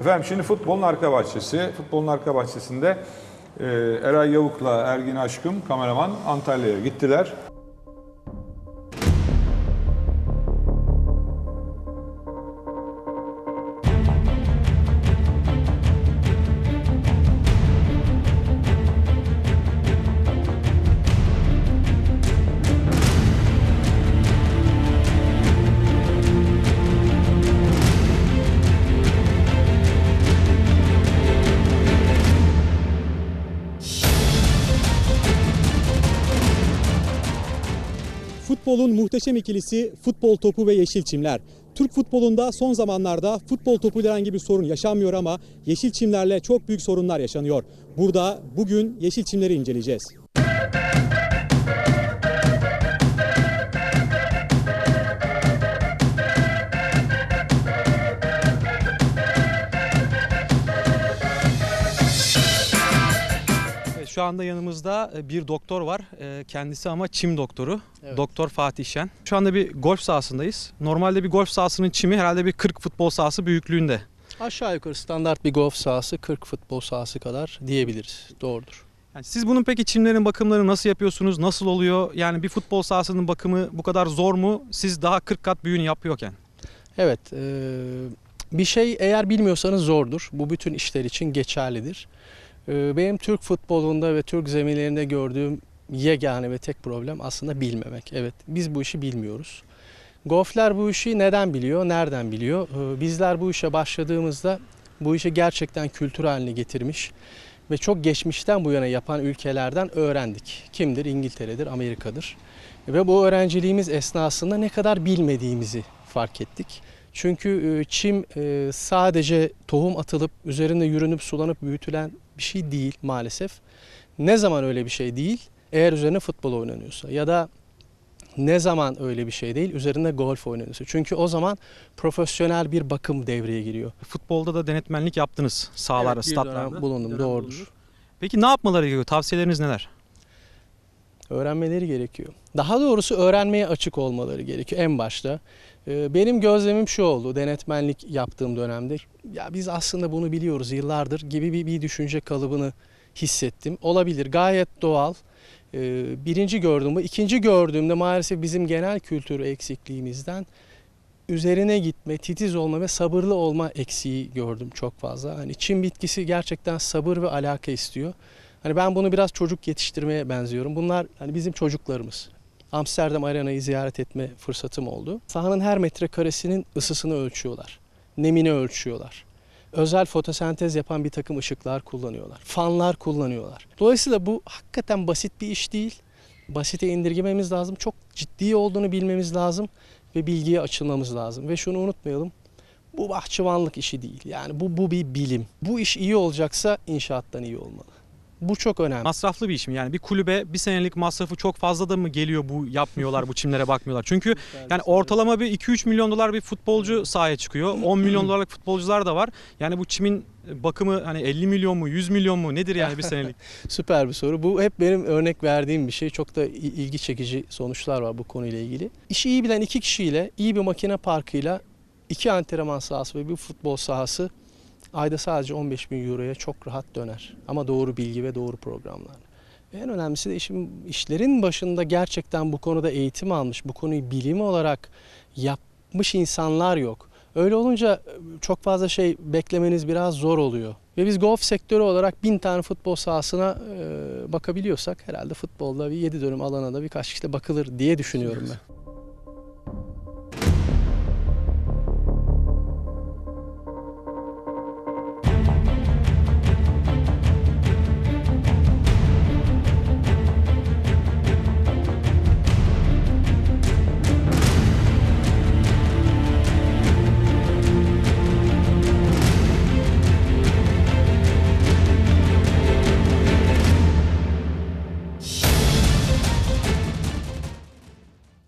Efendim şimdi futbolun arka bahçesi. Futbolun arka bahçesinde e, Eray Yavuk'la Ergin Aşkım kameraman Antalya'ya gittiler. Futbolun muhteşem ikilisi futbol topu ve yeşil çimler. Türk futbolunda son zamanlarda futbol topuyla herhangi bir sorun yaşanmıyor ama yeşil çimlerle çok büyük sorunlar yaşanıyor. Burada bugün yeşil çimleri inceleyeceğiz. Şu anda yanımızda e, bir doktor var. E, Kendisi ama çim doktoru. Evet. Doktor Fatih Şen. Şu anda bir golf sahasındayız. Normalde bir golf sahasının çimi herhalde bir 40 futbol sahası büyüklüğünde. Aşağı yukarı standart bir golf sahası 40 futbol sahası kadar diyebiliriz. Doğrudur. Yani siz bunun peki çimlerin bakımlarını nasıl yapıyorsunuz? Nasıl oluyor? Yani bir futbol sahasının bakımı bu kadar zor mu? Siz daha 40 kat büyüğünü yapıyorken. Evet, eee, bir şey eğer bilmiyorsanız zordur. Bu bütün işler için geçerlidir. Eee, Benim Türk futbolunda ve Türk zeminlerinde gördüğüm yegane ve tek problem aslında bilmemek. Evet, biz bu işi bilmiyoruz. Golfler bu işi neden biliyor, nereden biliyor? Eee, Bizler bu işe başladığımızda bu işi gerçekten kültür haline getirmiş ve çok geçmişten bu yana yapan ülkelerden öğrendik. Kimdir? İngiltere'dir, Amerika'dır. Ve bu öğrenciliğimiz esnasında ne kadar bilmediğimizi fark ettik. Çünkü e, çim e, sadece tohum atılıp üzerinde yürünüp sulanıp büyütülen bir şey değil maalesef. Ne zaman öyle bir şey değil? Eğer üzerine futbol oynanıyorsa ya da ne zaman öyle bir şey değil? Üzerinde golf oynanıyorsa. Çünkü o zaman profesyonel bir bakım devreye giriyor. Futbolda da denetmenlik yaptınız sahalarda, Evet, dönem bulundum, dönem doğrudur. bulundunuz. Peki ne yapmaları gerekiyor? Tavsiyeleriniz neler? Öğrenmeleri gerekiyor. Daha doğrusu öğrenmeye açık olmaları gerekiyor en başta. Ee, Benim gözlemim şu oldu denetmenlik yaptığım dönemde. Ya biz aslında bunu biliyoruz yıllardır gibi bir, bir düşünce kalıbını hissettim. Olabilir gayet doğal. Ee, Birinci gördüğümde, ikinci gördüğümde maalesef bizim genel kültür eksikliğimizden üzerine gitme, titiz olma ve sabırlı olma eksiği gördüm çok fazla. Hani çim bitkisi gerçekten sabır ve alaka istiyor. Hani ben bunu biraz çocuk yetiştirmeye benziyorum. Bunlar hani bizim çocuklarımız. Amsterdam Arena'yı ziyaret etme fırsatım oldu. Sahanın her metrekaresinin ısısını ölçüyorlar. Nemini ölçüyorlar. Özel fotosentez yapan bir takım ışıklar kullanıyorlar. Fanlar kullanıyorlar. Dolayısıyla bu hakikaten basit bir iş değil. Basite indirgememiz lazım. Çok ciddi olduğunu bilmemiz lazım ve bilgiye açılmamız lazım. Ve şunu unutmayalım. Bu bahçıvanlık işi değil. Yani bu bu bir bilim. Bu iş iyi olacaksa inşaattan iyi olmalı. Bu çok önemli. Masraflı bir iş mi? Yani bir kulübe bir senelik masrafı çok fazla da mı geliyor bu yapmıyorlar, bu çimlere bakmıyorlar? Çünkü yani ortalama bir 2-3 milyon dolar bir futbolcu sahaya çıkıyor. 10 milyon dolarlık futbolcular da var. Yani bu çimin bakımı hani 50 milyon mu 100 milyon mu nedir yani bir senelik? Süper bir soru. Bu hep benim örnek verdiğim bir şey. Çok da ilgi çekici sonuçlar var bu konuyla ilgili. İşi iyi bilen iki kişiyle, iyi bir makine parkıyla iki antrenman sahası ve bir futbol sahası ayda sadece 15 bin euroya çok rahat döner. Ama doğru bilgi ve doğru programlar. Ve En önemlisi de işin, işlerin başında gerçekten bu konuda eğitim almış, bu konuyu bilim olarak yapmış insanlar yok. Öyle olunca e, çok fazla şey beklemeniz biraz zor oluyor. Ve biz golf sektörü olarak bin tane futbol sahasına e, bakabiliyorsak herhalde futbolda bir 7 dönüm alana da birkaç kişi de bakılır diye düşünüyorum ben.